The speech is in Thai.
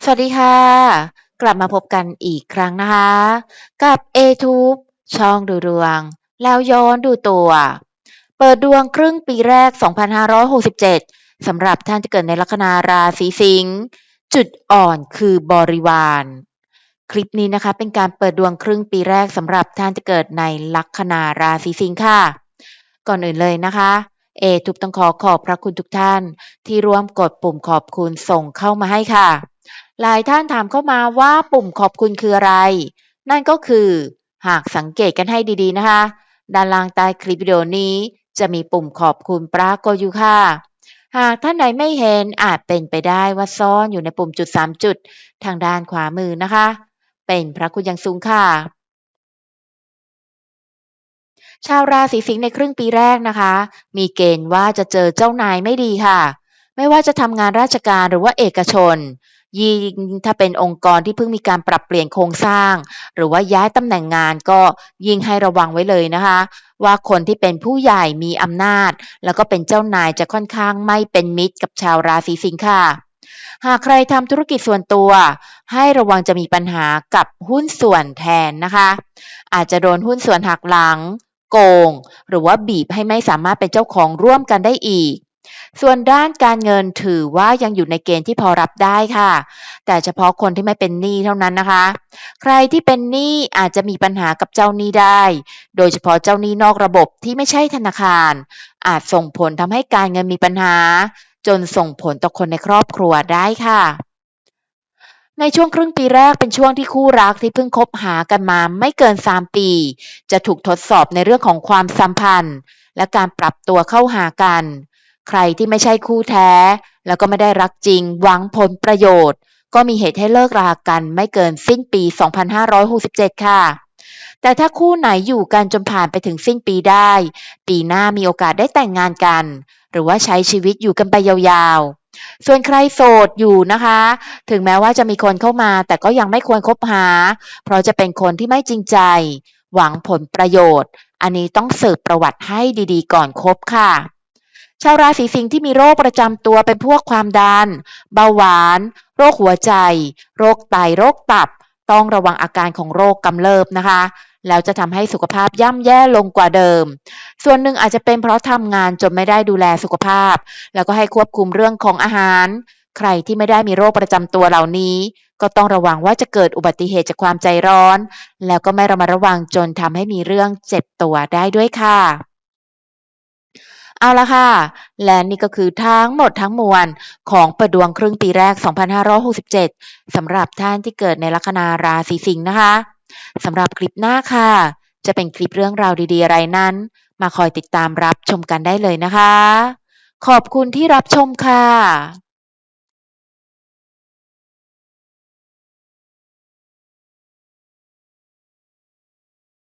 สวัสดีค่ะ กลับมาพบกันอีกครั้งนะคะ กับ A-Tube ช่องดูดวง แล้วย้อนดูตัว เปิดดวงครึ่งปีแรก 2567สำหรับท่านที่เกิดในลัคนาราศีสิงห์จุดอ่อนคือบริวาร คลิปนี้นะคะเป็นการเปิดดวงครึ่งปีแรกสำหรับท่านที่เกิดในลัคนาราศีสิงห์ค่ะ ก่อนอื่นเลยนะคะเอทุบต้องขอขอบพระคุณทุกท่านที่ร่วมกดปุ่มขอบคุณส่งเข้ามาให้ค่ะ หลายท่านถามเข้ามาว่าปุ่มขอบคุณคืออะไร นั่นก็คือหากสังเกตกันให้ดีๆนะคะ ด้านล่างใต้คลิปวิดีโอนี้จะมีปุ่มขอบคุณปรากฏอยู่ค่ะ หากท่านใดไม่เห็นอาจเป็นไปได้ว่าซ่อนอยู่ในปุ่มจุด 3 จุด ทางด้านขวามือนะคะ เป็นพระคุณอย่างสูงค่ะ ชาวราศีสิงห์ในครึ่งปีแรกนะคะ มีเกณฑ์ว่าจะเจอเจ้านายไม่ดีค่ะ ไม่ว่าจะทำงานราชการหรือว่าเอกชน ยิ่งถ้าเป็นองค์กรที่เพิ่งมีการปรับเปลี่ยนโครงสร้าง หรือว่าย้ายตำแหน่งงานก็ยิ่งให้ระวังไว้เลยนะคะ ว่าคนที่เป็นผู้ใหญ่มีอำนาจ แล้วก็เป็นเจ้านายจะค่อนข้างไม่เป็นมิตรกับชาวราศีสิงห์ค่ะ หากใครทำธุรกิจส่วนตัว ให้ระวังจะมีปัญหากับหุ้นส่วนแทนนะคะ อาจจะโดนหุ้นส่วนหักหลัง โกง หรือว่าบีบให้ไม่สามารถเป็นเจ้าของร่วมกันได้อีก ส่วนด้านการเงินถือว่ายังอยู่ในเกณฑ์ที่พอรับได้ค่ะ แต่เฉพาะคนที่ไม่เป็นหนี้เท่านั้นนะคะ ใครที่เป็นหนี้อาจจะมีปัญหากับเจ้าหนี้ได้ โดยเฉพาะเจ้าหนี้นอกระบบที่ไม่ใช่ธนาคาร อาจส่งผลทำให้การเงินมีปัญหา จนส่งผลต่อคนในครอบครัวได้ค่ะในช่วงครึ่งปีแรกเป็นช่วงที่คู่รักที่เพิ่งคบหากันมาไม่เกิน 3 ปี จะถูกทดสอบในเรื่องของความสัมพันธ์ และการปรับตัวเข้าหากัน ใครที่ไม่ใช่คู่แท้ แล้วก็ไม่ได้รักจริง หวังผลประโยชน์ ก็มีเหตุให้เลิกรากันไม่เกินสิ้นปี 2567 ค่ะ แต่ถ้าคู่ไหนอยู่กันจนผ่านไปถึงสิ้นปีได้ ปีหน้ามีโอกาสได้แต่งงานกัน หรือว่าใช้ชีวิตอยู่กันไปยาวๆ ส่วนใครโสดอยู่นะคะ ถึงแม้ว่าจะมีคนเข้ามา แต่ก็ยังไม่ควรคบหา เพราะจะเป็นคนที่ไม่จริงใจ หวังผลประโยชน์ อันนี้ต้องสืบประวัติให้ดีๆ ก่อนคบค่ะ ชาวราศีสิงห์ที่มีโรคประจำตัวเป็นพวกความดัน เบาหวาน โรคหัวใจ โรคไต โรคตับ ต้องระวังอาการของโรคกำเริบนะคะ แล้วจะทำให้สุขภาพย่ำแย่ลงกว่าเดิม ส่วนหนึ่งอาจจะเป็นเพราะทำงานจนไม่ได้ดูแลสุขภาพ แล้วก็ให้ควบคุมเรื่องของอาหาร ใครที่ไม่ได้มีโรคประจำตัวเหล่านี้ ก็ต้องระวังว่าจะเกิดอุบัติเหตุจากความใจร้อน แล้วก็ไม่ระมัดระวังจนทำให้มีเรื่องเจ็บตัวได้ด้วยค่ะ เอาละค่ะ และนี่ก็คือทั้งหมดทั้งมวลของเปิดดวงครึ่งปีแรก 2567 สำหรับท่านที่เกิดในลัคนาราศีสิงห์นะคะ สำหรับคลิปหน้าค่ะ จะเป็นคลิปเรื่องราวดีๆ อะไรนั้น มาคอยติดตามรับชมกันได้เลยนะคะ ขอบคุณที่รับชมค่ะ